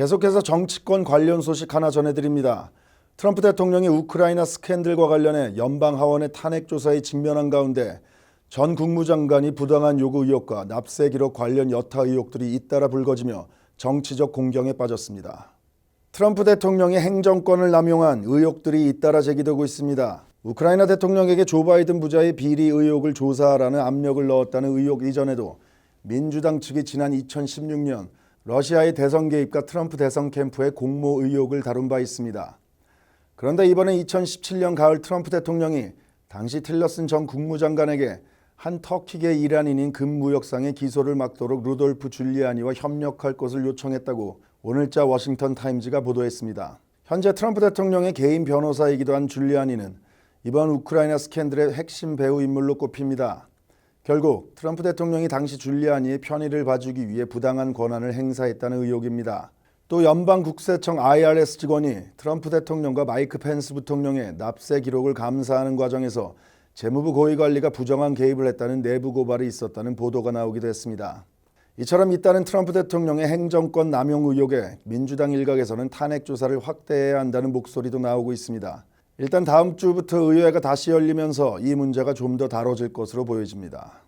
계속해서 정치권 관련 소식 하나 전해드립니다. 트럼프 대통령이 우크라이나 스캔들과 관련해 연방 하원의 탄핵 조사에 직면한 가운데 전 국무장관이 부당한 요구 의혹과 납세 기록 관련 여타 의혹들이 잇따라 불거지며 정치적 공경에 빠졌습니다. 트럼프 대통령이 행정권을 남용한 의혹들이 잇따라 제기되고 있습니다. 우크라이나 대통령에게 조 바이든 부자의 비리 의혹을 조사하라는 압력을 넣었다는 의혹 이전에도 민주당 측이 지난 2016년 러시아의 대선 개입과 트럼프 대선 캠프의 공모 의혹을 다룬 바 있습니다. 그런데 이번에 2017년 가을 트럼프 대통령이 당시 틸러슨 전 국무장관에게 한 터키계 이란인인 금무역상의 기소를 막도록 루돌프 줄리아니와 협력할 것을 요청했다고 오늘자 워싱턴 타임즈가 보도했습니다. 현재 트럼프 대통령의 개인 변호사이기도 한 줄리아니는 이번 우크라이나 스캔들의 핵심 배우 인물로 꼽힙니다. 결국 트럼프 대통령이 당시 줄리아니의 편의를 봐주기 위해 부당한 권한을 행사했다는 의혹입니다. 또 연방 국세청 IRS 직원이 트럼프 대통령과 마이크 펜스 부통령의 납세 기록을 감사하는 과정에서 재무부 고위 관리가 부정한 개입을 했다는 내부 고발이 있었다는 보도가 나오기도 했습니다. 이처럼 잇따른 트럼프 대통령의 행정권 남용 의혹에 민주당 일각에서는 탄핵 조사를 확대해야 한다는 목소리도 나오고 있습니다. 일단 다음 주부터 의회가 다시 열리면서 이 문제가 좀 더 다뤄질 것으로 보여집니다.